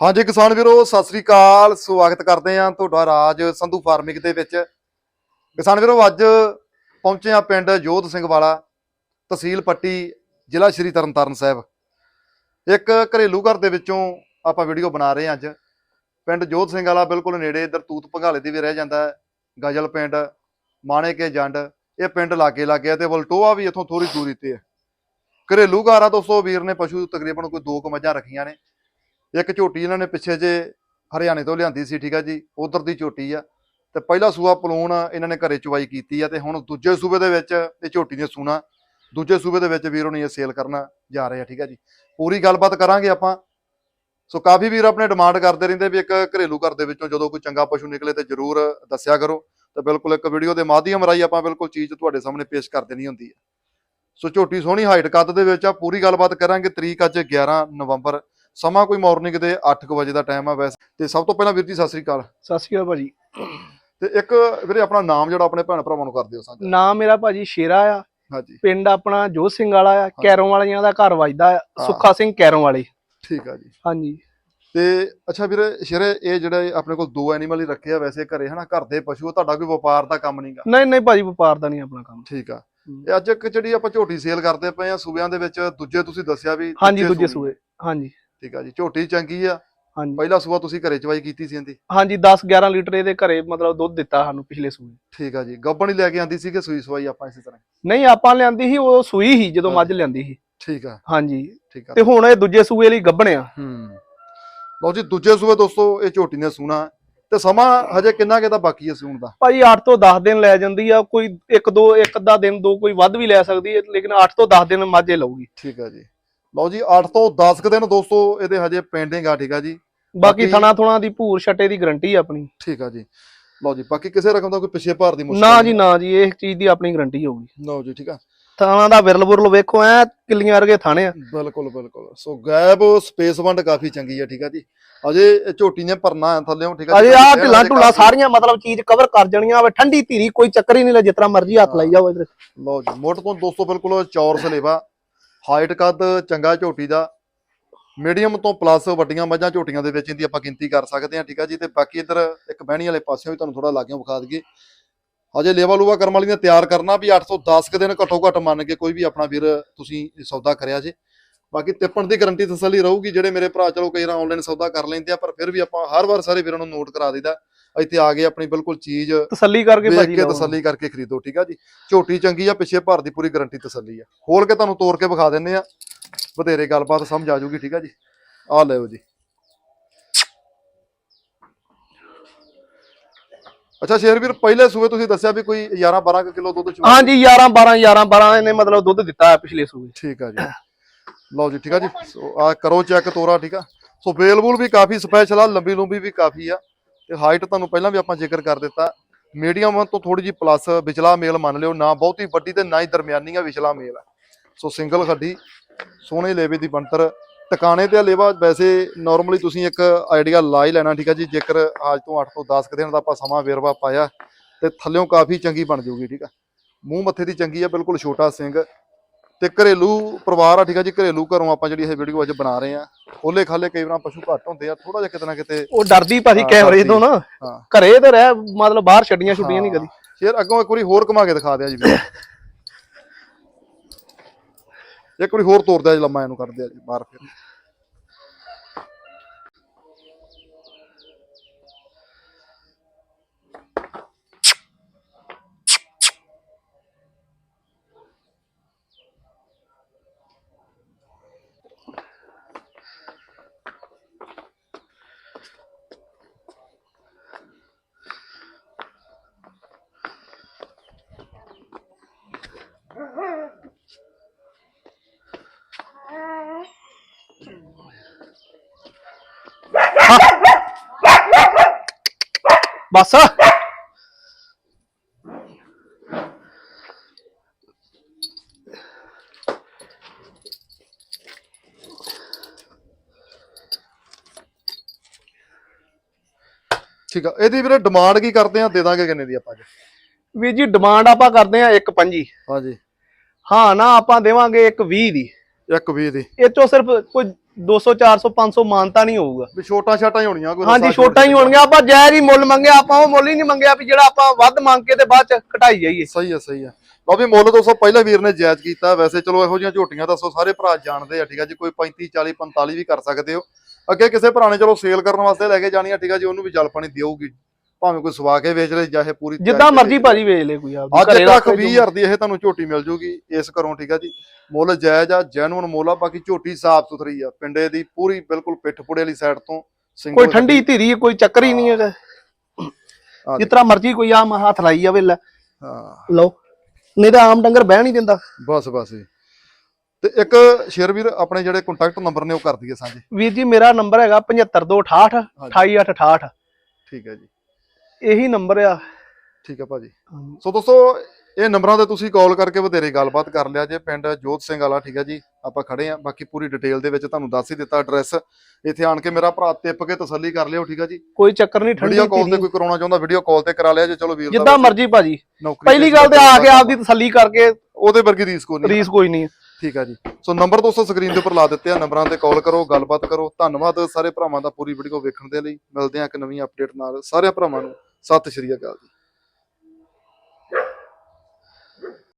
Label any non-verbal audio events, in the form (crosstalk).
ਹਾਂਜੀ ਕਿਸਾਨ ਵੀਰੋ, ਸਤਿ ਸ੍ਰੀ ਅਕਾਲ। ਸਵਾਗਤ ਕਰਦੇ ਹਾਂ ਤੁਹਾਡਾ ਰਾਜ ਸੰਧੂ ਫਾਰਮਿੰਗ ਦੇ ਵਿੱਚ। ਕਿਸਾਨ ਵੀਰੋ, ਅੱਜ ਪਹੁੰਚੇ ਹਾਂ ਪਿੰਡ ਜੋਧ ਸਿੰਘ ਵਾਲਾ, ਤਹਿਸੀਲ ਪੱਟੀ, ਜ਼ਿਲ੍ਹਾ ਸ਼੍ਰੀ ਤਰਨਤਾਰਨ ਸਾਹਿਬ। ਇੱਕ ਘਰੇਲੂ ਘਰ ਦੇ ਵਿੱਚੋਂ ਆਪਾਂ ਵੀਡੀਓ ਬਣਾ ਰਹੇ ਹਾਂ ਅੱਜ। ਪਿੰਡ ਜੋਧ ਸਿੰਘ ਵਾਲਾ ਬਿਲਕੁਲ ਨੇੜੇ, ਇੱਧਰ ਤੂਤ ਭੰਗਾਲੇ ਦੇ ਵੀ ਰਹਿ ਜਾਂਦਾ ਹੈ। ਗਜਲ ਪਿੰਡ, ਮਾਣੇ ਕੇ ਜੰਡ, ਇਹ ਪਿੰਡ ਲਾਗੇ ਲਾਗੇ ਆ ਤੇ ਵਲਟੋਆ ਵੀ ਇੱਥੋਂ ਥੋੜੀ ਦੂਰੀ ਤੇ ਹੈ। ਘਰੇਲੂ ਘਰ ਆ ਦੋਸਤੋ, ਵੀਰ ਨੇ ਪਸ਼ੂ ਤਕਰੀਬਨ ਕੋਈ ਦੋ ਕੁ ਮੱਝਾਂ ਰੱਖੀਆਂ ਨੇ। ਇੱਕ ਝੋਟੀ ਇਹਨਾਂ ਨੇ ਪਿੱਛੇ ਜੇ ਹਰਿਆਣੇ ਤੋਂ ਲਿਆਂਦੀ ਸੀ, ਠੀਕ ਆ ਜੀ, ਉਧਰ ਦੀ ਝੋਟੀ ਆ। ਤੇ ਪਹਿਲਾ ਸੂਆ ਪਲੂਣ ਇਹਨਾਂ ਨੇ ਘਰੇ ਚੁਵਾਈ ਕੀਤੀ ਆ ਤੇ ਹੁਣ ਦੂਜੇ ਸੂਬੇ ਦੇ ਵਿੱਚ ਇਹ ਝੋਟੀ ਨੇ ਸੂਣਾ, ਦੂਜੇ ਸੂਬੇ ਦੇ ਵਿੱਚ ਵੀਰੋ ਨੇ ਇਹ ਸੇਲ ਕਰਨਾ ਜਾ ਰਹੇ ਆ, ਠੀਕ ਆ ਜੀ। ਪੂਰੀ ਗੱਲਬਾਤ ਕਰਾਂਗੇ ਆਪਾਂ। ਸੋ ਕਾਫੀ ਵੀਰ ਆਪਣੇ ਡਿਮਾਂਡ ਕਰਦੇ ਰਹਿੰਦੇ ਵੀ ਇੱਕ ਘਰੇਲੂ ਘਰ ਦੇ ਵਿੱਚੋਂ ਜਦੋਂ ਕੋਈ ਚੰਗਾ ਪਸ਼ੂ ਨਿਕਲੇ ਤੇ ਜਰੂਰ ਦੱਸਿਆ ਕਰੋ। ਤਾਂ ਬਿਲਕੁਲ ਇੱਕ ਵੀਡੀਓ ਦੇ ਮਾਧਿਅਮ ਰਾਹੀਂ ਆਪਾਂ ਬਿਲਕੁਲ ਚੀਜ਼ ਤੁਹਾਡੇ ਸਾਹਮਣੇ ਪੇਸ਼ ਕਰ ਦੇਣੀ ਹੁੰਦੀ ਹੈ ਸੋ ਝੋਟੀ ਸੋਹਣੀ ਹਾਈਟ ਕੱਦ ਦੇ ਵਿੱਚ ਆ, ਪੂਰੀ ਗੱਲਬਾਤ ਕਰਾਂਗੇ ਤਰੀਕ ਅੱਜ 11 ਨਵੰਬਰ। ਸਮਾਂ ਕੋਈ ਮਾਰਨਿੰਗ ਦੇ 8:00 ਵਜੇ ਦਾ ਟਾਈਮ ਆ ਵੈਸੇ। ਤੇ ਸਭ ਤੋਂ ਪਹਿਲਾਂ ਵੀਰ ਜੀ ਸਤਿ ਸ੍ਰੀ ਅਕਾਲ। ਸਤਿ ਸ਼੍ਰੀ ਅਕਾਲ ਭਾਜੀ। ਤੇ ਇੱਕ ਵੀਰੇ ਆਪਣਾ ਨਾਮ ਜਿਹੜਾ ਆਪਣੇ ਭੈਣ ਭਰਾਵਾਂ ਨੂੰ ਕਰ ਦਿਓ ਸਾਂਝਾ। ਨਾਮ ਮੇਰਾ ਭਾਜੀ ਸ਼ੇਰਾ ਆ। ਹਾਂਜੀ। ਪਿੰਡ ਆਪਣਾ ਜੋਤ ਸਿੰਘ ਵਾਲਾ ਆ। ਕੈਰੋਂ ਵਾਲਿਆਂ ਦਾ ਘਰ ਵੱਜਦਾ। ਸੁੱਖਾ ਸਿੰਘ ਕੈਰੋਂ ਵਾਲੇ। ਠੀਕ ਆ ਜੀ। ਹਾਂਜੀ। ਤੇ ਅੱਛਾ ਵੀਰੇ ਸ਼ੇਰੇ ਇਹ ਜਿਹੜੇ ਆਪਣੇ ਕੋਲ ਦੋ ਐਨੀਮਲ ਹੀ ਰੱਖੇ ਆ ਵੈਸੇ ਘਰੇ ਹਨਾ? ਘਰ ਦੇ ਪਸ਼ੂ ਤੁਹਾਡਾ ਕੋਈ ਵਪਾਰ ਦਾ ਕੰਮ ਨਹੀਂਗਾ ਨਹੀਂ ਨਹੀਂ ਭਾਜੀ ਵਪਾਰ ਦਾ ਨਹੀਂ ਆਪਣਾ ਕੰਮ। ਠੀਕ ਆ। ਇਹ ਅੱਜ ਇੱਕ ਜਿਹੜੀ ਆਪਾਂ ਝੋਟੀ ਸੇਲ ਕਰਦੇ ਪਏ ਆ ਸੂਬਿਆਂ ਦੇ ਵਿੱਚ ਦੂਜੇ ਤੁਸੀਂ ਦੱਸਿਆ ਵੀ ਹਾਂਜੀ ਦੂਜੇ। ਸੂਏ ਹਾਂਜੀ। ਠੀਕ ਆ ਜੀ ਝੋਟੀ ਚੰਗੀ ਆ। ਹਾਂਜੀ। ਪਹਿਲਾ ਸੂਆ ਤੁਸੀਂ ਘਰੇ ਚਵਾਈ ਕੀਤੀ ਸੀ ਇਹਦੀ? ਹਾਂਜੀ 10 11 ਲੀਟਰ ਇਹਦੇ ਘਰੇ ਮਤਲਬ ਦੁੱਧ ਦਿੱਤਾ ਸਾਨੂੰ ਪਿਛਲੇ ਸੂਏ। ਠੀਕ ਆ ਜੀ ਗੱਬਣ ਹੀ ਲੈ ਕੇ ਆਂਦੀ ਸੀ ਕਿ ਸੂਈ ਸਵਾਈ ਆਪਾਂ ਇਸੇ ਤਰ੍ਹਾਂ? ਨਹੀਂ ਆਪਾਂ ਲਿਆਂਦੀ ਸੀ ਉਹ ਸੂਈ ਸੀ ਜਦੋਂ ਮੱਝ ਲਿਆਂਦੀ ਸੀ। ਠੀਕ ਆ। ਹਾਂਜੀ। ਠੀਕ ਆ। ਤੇ ਹੁਣ ਇਹ ਦੂਜੇ ਸੂਏ ਲਈ ਗੱਭਣਿਆ ਹੂੰ। ਲਓ ਜੀ ਦੂਜੇ ਸੂਏ ਦੋਸਤੋ ਇਹ ਝੋਟੀ ਨੇ ਸੂਣਾ। ਤੇ ਸਮਾਂ ਹਜੇ ਕਿੰਨਾ ਕੁ ਦਾ ਬਾਕੀ ਹੈ ਸੂਣ ਦਾ? ਭਾਜੀ 8 ਤੋਂ 10 ਦਿਨ ਲੈ ਜਾਂਦੀ ਆ ਕੋਈ ਇੱਕ ਦੋ ਇੱਕ ਅੱਧਾ ਦਿਨ ਦੋ ਕੋਈ ਵੱਧ ਵੀ ਲੈ ਸਕਦੀ ਹੈ ਲੇਕਿਨ 8 ਤੋਂ 10 ਦਿਨ ਮੱਝੇ ਲਊਗੀ। ਠੀਕ ਆ ਜੀ। ਲਓ ਜੀ 8 ਤੋਂ 10 ਕੁ ਦਿਨ ਦੋਸਤੋ ਇਹਦੇ ਹਜੇ ਪੈਂਡਿੰਗ ਆ ਠੀਕ ਆ ਜੀ। ਬਾਕੀ ਥਣਾ ਥੁਣਾ ਦੀ ਭੂਰ ਛੱਟੇ ਦੀ ਗਰੰਟੀ ਆਪਣੀ। ਠੀਕ ਆ ਜੀ। ਲਓ ਜੀ ਬਾਕੀ ਕਿਸੇ ਰਕਮ ਦਾ ਕੋਈ ਪਿੱਛੇ ਭਾਰ ਦੀ ਮੁਸ਼ਕਲ ਨਾ। ਜੀ ਨਾ ਜੀ ਇਹ ਚੀਜ਼ ਦੀ ਆਪਣੀ ਗਰੰਟੀ ਹੋਊਗੀ। ਲਓ ਜੀ ਠੀਕ ਆ। ਥਾਣਾ ਦਾ ਵਿਰਲ ਬੁਰਲ ਵੇਖੋ ਐ ਕਿੱਲੀਆਂ ਵਰਗੇ ਥਾਣੇ ਆ। ਬਿਲਕੁਲ ਬਿਲਕੁਲ। ਸੋ ਗੈਬ ਸਪੇਸ ਵੰਡ ਕਾਫੀ ਚੰਗੀ ਆ ਠੀਕ ਆ ਜੀ। ਅਜੇ ਝੋਟੀ ਨੇ ਭਰਨਾ ਥੱਲੇੋਂ ਠੀਕ ਆ ਅਜੇ ਆ ਢਿੱਲਾ ਢੁੱਲਾ ਸਾਰੀਆਂ ਮਤਲਬ ਚੀਜ਼ ਕਵਰ ਕਰ ਜਣੀਆਂ ਵੇ ਠੰਡੀ ਧੀਰੀ ਕੋਈ ਚੱਕਰ ਹੀ ਨਹੀਂ ਲੈ ਜਿਤਨਾ ਮਰਜ਼ੀ ਹੱਥ ਲਾਈ ਜਾਓ ਇਧਰ। ਲਓ ਜੀ ਮੋਟ ਤੋਂ ਦੋਸਤੋ ਬਿਲਕੁਲ ਚੌਰ ਸਲੇਵਾ ਹਾਈਟ ਕੱਦ, ਚੰਗਾ ਝੋਟੀ ਦਾ, ਮੀਡੀਅਮ ਤੋਂ ਪਲੱਸ ਵੱਡੀਆਂ ਮੱਝਾਂ ਝੋਟੀਆਂ ਦੇ ਵਿੱਚ ਇਹਦੀ ਆਪਾਂ ਗਿਣਤੀ ਕਰ ਸਕਦੇ ਹਾਂ, ਠੀਕ ਆ ਜੀ? ਤੇ ਬਾਕੀ ਇੱਧਰ ਇੱਕ ਬਹਿਣੀ ਵਾਲੇ ਪਾਸਿਓਂ ਵੀ ਤੁਹਾਨੂੰ ਥੋੜਾ ਲਾਗਿਓਂ ਵਿਖਾ ਦਈਏ। ਹਜੇ ਲੇਵਾ ਲੂਵਾ ਕਰਮ ਵਾਲੀਆਂ ਤਿਆਰ ਕਰਨਾ ਵੀ 8 ਤੋਂ 10 ਕੁ ਦਿਨ ਘੱਟੋ ਘੱਟ ਮੰਨ ਕੇ ਕੋਈ ਵੀ ਆਪਣਾ ਵੀਰ ਤੁਸੀਂ ਸੌਦਾ ਕਰਿਆ ਜੇ। ਬਾਕੀ ਤਿੱਪਣ ਦੀ ਗਰੰਟੀ ਤਸੱਲੀ ਰਹੂਗੀ, ਜਿਹੜੇ ਮੇਰੇ ਭਰਾ ਚਲੋ ਕਈ ਵਾਰ ਆਨਲਾਈਨ ਸੌਦਾ ਕਰ ਲੈਂਦੇ ਆ, ਪਰ ਫਿਰ ਵੀ ਆਪਾਂ ਹਰ ਵਾਰ ਸਾਰੇ ਵੀਰਾਂ ਨੂੰ ਨੋਟ ਕਰਾ ਦਈਦਾ। ਇੱਥੇ ਆ ਕੇ ਆਪਣੀ ਬਿਲਕੁਲ ਚੀਜ਼ ਤਸੱਲੀ ਕਰਕੇ ਭਾਜੀ ਕੇ ਲਓ। ਤਸੱਲੀ ਕਰਕੇ ਖਰੀਦੋ ਠੀਕ ਆ ਜੀ? ਝੋਟੀ ਚੰਗੀ ਆ ਪਿੱਛੇ ਭਰ ਦੀ ਪੂਰੀ ਗਾਰੰਟੀ ਤਸੱਲੀ ਆ। ਖੋਲ ਕੇ ਤੁਹਾਨੂੰ ਤੋੜ ਕੇ ਵਿਖਾ ਦਿੰਨੇ ਆ। ਬਥੇਰੇ ਗੱਲਬਾਤ ਸਮਝ ਆ ਜਾਊਗੀ ਠੀਕ ਆ ਜੀ? ਆ ਲਿਓ ਜੀ। ਅੱਛਾ ਸ਼ੇਰਵੀਰ ਪਹਿਲੇ ਸੂਏ ਤੁਸੀਂ ਦੱਸਿਆ ਵੀ ਕੋਈ 11 12 ਕਿਲੋ ਦੁੱਧ ਚਵਾ ਹਾਂਜੀ 11 12 11 12 ਇਹਨੇ ਮਤਲਬ ਦੁੱਧ ਦਿੱਤਾ ਹੈ ਪਿਛਲੇ ਸੂਏ ਠੀਕ ਆ ਜੀ। ਲਓ ਜੀ ਠੀਕ ਆ ਜੀ। ਸੋ ਆ ਕਰੋ ਚੈੱਕ ਤੋਰਾ ਠੀਕ ਆ। ਸੋ ਬੇਲਬੂਲ ਵੀ ਕਾਫੀ ਸਪੈਸ਼ਲ ਆ ਲੰਬੀ ਲੰਬੀ ਵੀ ਕਾਫੀ ਆ। ਤੇ ਹਾਈਟ ਤੁਹਾਨੂੰ ਪਹਿਲਾਂ ਵੀ ਆਪਾਂ ਜ਼ਿਕਰ ਕਰ ਦਿੱਤਾ। ਮੀਡੀਅਮ ਤੋਂ ਥੋੜੀ ਜੀ ਪਲੱਸ ਵਿਚਲਾ ਮੇਲ ਮੰਨ ਲਿਓ ਨਾ, ਬਹੁਤੀ ਵੱਡੀ ਤੇ ਨਾ ਹੀ ਦਰਮਿਆਨੀ ਆ ਵਿਚਲਾ ਮੇਲ ਆ। ਸੋ ਸਿੰਗਲ ਖੱਡੀ, ਸੋਹਣੇ ਲੇਵੇ ਦੀ ਬਣਤਰ, ਟਿਕਾਣੇ ਤੇ ਲੇਵਾ ਵੈਸੇ ਨਾਰਮਲੀ ਤੁਸੀਂ ਇੱਕ ਆਈਡੀਆ ਲਾ ਹੀ ਲੈਣਾ, ਠੀਕ ਆ ਜੀ, ਜੇਕਰ ਅੱਜ ਤੋਂ 8 ਤੋਂ 10 ਕੁ ਦਿਨ ਦਾ ਆਪਾਂ ਸਮਾਂ ਵੇਰਵਾ ਪਾਇਆ, ਤੇ ਥੱਲਿਓਂ ਕਾਫੀ ਚੰਗੀ ਬਣ ਜਾਊਗੀ, ਠੀਕ ਆ। ਮੂੰਹ ਮੱਥੇ ਦੀ ਚੰਗੀ ਆ, ਬਿਲਕੁਲ ਛੋਟਾ ਸਿੰਘ ਤੇ ਘਰੇਲੂ ਪਰਿਵਾਰ ਆ ਠੀਕ ਆ ਜੀ ਘਰੇਲੂ ਘਰੋਂ ਆਪਾਂ ਜਿਹੜੀ ਇਹ ਵੀਡੀਓ ਅੱਜ ਬਣਾ ਰਹੇ ਆ ਓਲੇ ਖਾਲੇ ਕਈ ਵਾਰ ਪਸ਼ੂ ਘੱਟ ਹੁੰਦੇ ਆ ਥੋੜਾ ਜਿਹਾ ਕਿਤੇ ਨਾ ਕਿਤੇ ਉਹ ਡਰਦੀ ਭਾਜੀ ਹਾਂ, ਕੈਮਰੇ ਡਰਦੀ। ਤੋਂ ਨਾ ਘਰੇ ਤੇ ਰਹਿ ਮਤਲਬ ਬਾਹਰ ਛੱਡੀਆਂ ਛੁੱਡੀਆਂ ਨਹੀਂ। ਕਦੀ ਸ਼ੇਰ ਅੱਗੋਂ ਇੱਕ ਵਾਰੀ ਹੋਰ ਘੁਮਾ ਕੇ ਦਿਖਾ ਦਿਆ ਜੀ। (laughs) ਇੱਕ ਵਾਰੀ ਹੋਰ ਤੋਰਦਾ ਜੀ ਲੰਮਾ ਇਹਨੂੰ ਕਰਦੇ ਆ ਜੀ ਬਾਹਰ ਫਿਰ ਬਸ। ਠੀਕ ਆ ਇਹਦੀ ਵੀਰੇ ਡਿਮਾਂਡ ਕੀ ਕਰਦੇ ਆ? ਦੇ ਦਾਂਗੇ ਕਿੰਨੇ ਦੀ ਆਪਾਂ ਅੱਜ ਵੀਰ ਜੀ ਡਿਮਾਂਡ ਆਪਾਂ ਕਰਦੇ ਆ 1.5 ਹਾਂਜੀ। ਹਾਂ ਨਾ ਆਪਾਂ ਦੇਵਾਂਗੇ 1.20 ਦੀ। ਇੱਕ ਵੀਹ ਦੀ। ਇਹ ਚੋਂ ਸਿਰਫ ਕੋਈ 200 400 500 ਮਾਨਤਾ ਨਹੀਂ ਹੋਊਗਾ। ਵੀ ਛੋਟਾ ਛਾਟਾ ਹੀ ਹੋਣੀਆਂ ਕੋਈ ਹਾਂਜੀ ਛੋਟਾ ਹੀ ਛੋੜ ਹੋਣਗੇ ਆਪਾਂ ਜਾਇਜ਼ ਹੀ ਮੁੱਲ ਮੰਗਿਆ ਆਪਾਂ ਉਹ ਮੁੱਲ ਹੀ ਨਹੀਂ ਮੰਗਿਆ ਵੀ ਜਿਹੜਾ ਆਪਾਂ ਵੱਧ ਮੰਗ ਕੇ ਤੇ ਬਾਅਦ ਚ ਘਟਾਈ ਜਾਈਏ। ਸਹੀ ਆ ਸਹੀ ਆ ਲਓ ਵੀ ਮੁੱਲ ਦੋਸਤੋ ਪਹਿਲੇ ਵੀਰ ਨੇ ਜਾਇਜ਼ ਕੀਤਾ। ਵੈਸੇ ਚਲੋ ਇਹੋ ਜਿਹੀਆਂ ਝੋਟੀਆਂ ਦੱਸੋ ਸਾਰੇ ਭਰਾ ਜਾਣਦੇ ਆ ਠੀਕ ਆ ਜੀ। ਕੋਈ 35 40 45 ਵੀ ਕਰ ਸਕਦੇ ਹੋ। ਅੱਗੇ ਕਿਸੇ ਭਰਾ ਨੇ ਚਲੋ ਸੇਲ ਕਰਨ ਵਾਸਤੇ ਲੈ ਕੇ ਜਾਣੀ ਆ ਠੀਕ ਆ ਜੀ ਉਹਨੂੰ ਵੀ ਜਲ ਪਾਣੀ ਦਿਓਗੀ ਭਾਵੇਂ ਕੋਈ ਸਵਾ ਕੇ ਵੇਚ ਲੈ ਚਾਹੇ ਪੂਰੀ ਜਿੱਦਾਂ ਮਰਜ਼ੀ। ਭਾਜੀ ਵੇਚ ਲੈ ਕੋਈ ਆਪਦੀ ਅੱਜ ਵੀਹ ਹਜ਼ਾਰ ਦੀ ਇਹ ਤੁਹਾਨੂੰ ਝੋਟੀ ਮਿਲ ਜੂਗੀ ਇਸ ਘਰੋਂ ਠੀਕ ਆ ਜੀ। ਮੁੱਲ ਜਾਇਜ਼ ਆ ਜੈਨੂਨ ਮੁੱਲ ਆ ਬਾਕੀ ਝੋਟੀ ਸਾਫ਼ ਸੁਥਰੀ ਆ। ਪਿੰਡੇ ਦੀ ਪੂਰੀ ਬਿਲਕੁਲ ਪਿੱਠ ਪੁੜੇ ਵਾਲੀ ਸਾਈਡ ਤੋਂ ਕੋਈ ਠੰਡੀ ਧੀਰੀ ਕੋਈ ਚੱਕਰ ਹੀ ਨਹੀਂ ਹੈਗਾ। ਜਿਸ ਤਰ੍ਹਾਂ ਮਰਜ਼ੀ ਕੋਈ ਆਮ ਹੱਥ ਲਾਈ ਜਾਵੇ ਲੈ। ਹਾਂ। ਲਓ। ਨਹੀਂ ਤਾਂ ਆਮ ਡੰਗਰ ਬਹਿ ਨਹੀਂ ਦਿੰਦਾ। ਬਸ ਬਸ। ਤੇ ਇੱਕ ਸ਼ੇਰ ਵੀਰ ਆਪਣੇ ਜਿਹੜੇ ਕੰਟੈਕਟ ਨੰਬਰ ਨੇ ਉਹ ਕਰ ਦਈਏ ਸਾਂਝੇ। ਵੀਰ ਜੀ ਮੇਰਾ ਨੰਬਰ ਹੈਗਾ 75268 28868 ਠੀਕ ਹੈ ਜੀ। ਇਹੀ ਨੰਬਰ ਆ। ਠੀਕ ਹੈ ਭਾਜੀ। ਸੋ ਦੋਸਤੋ ਇਹ ਨੰਬਰਾਂ ਤੇ ਤੁਸੀਂ ਕਾਲ ਕਰਕੇ ਵਧੇਰੇ ਗੱਲਬਾਤ ਕਰ ਲਿਆ ਜੇ। ਪਿੰਡ ਜੋਤ ਸਿੰਘ ਵਾਲਾ ਠੀਕ ਹੈ ਜੀ ਆਪਾਂ ਖੜੇ ਆ। ਬਾਕੀ ਪੂਰੀ ਡਿਟੇਲ ਦੇ ਵਿੱਚ ਤੁਹਾਨੂੰ ਦੱਸ ਹੀ ਦਿੱਤਾ ਐਡਰੈਸ ਇੱਥੇ ਆਣ ਕੇ ਮੇਰਾ ਭਰਾ ਟਿੱਪ ਕੇ ਤਸੱਲੀ ਕਰ ਲਿਓ ਠੀਕ ਹੈ ਜੀ। ਕੋਈ ਚੱਕਰ ਨਹੀਂ ਠੰਡੀ ਵੀਡੀਓ ਕਾਲ ਤੇ ਕੋਈ ਕਰਾਉਣਾ ਚਾਹੁੰਦਾ ਵੀਡੀਓ ਕਾਲ ਤੇ ਕਰਾ ਲਿਆ ਜੇ। ਚਲੋ ਵੀਰ ਜਿੱਦਾਂ ਮਰਜ਼ੀ ਭਾਜੀ। ਪਹਿਲੀ ਗੱਲ ਤੇ ਆ ਕੇ ਆਪਦੀ ਤਸੱਲੀ ਕਰਕੇ ਉਹਦੇ ਵਰਗੀ ਰੀਸ ਕੋ ਨਹੀਂ ਰੀਸ ਕੋਈ ਨਹੀਂ ਠੀਕ ਹੈ ਜੀ। ਸੋ ਨੰਬਰ ਦੋਸਤੋ ਸਕਰੀਨ ਦੇ ਉੱਪਰ ਲਾ ਦਿੱਤੇ ਆ, ਨੰਬਰਾਂ ਤੇ ਕਾਲ ਕਰੋ, ਗੱਲਬਾਤ ਕਰੋ। ਧੰਨਵਾਦ ਸਾਰੇ ਭਰਾਵਾਂ ਦਾ ਪੂਰੀ ਵੀਡੀਓ ਵੇਖਣ ਦੇ ਲਈ। ਮਿਲਦੇ ਆ ਇੱਕ ਨਵੀਂ ਅਪਡੇਟ ਨਾਲ। ਸਾਰੇ ਭਰਾਵਾਂ ਨੂੰ ਸਤਿ ਸ਼੍ਰੀ ਅਕਾਲ ਜੀ।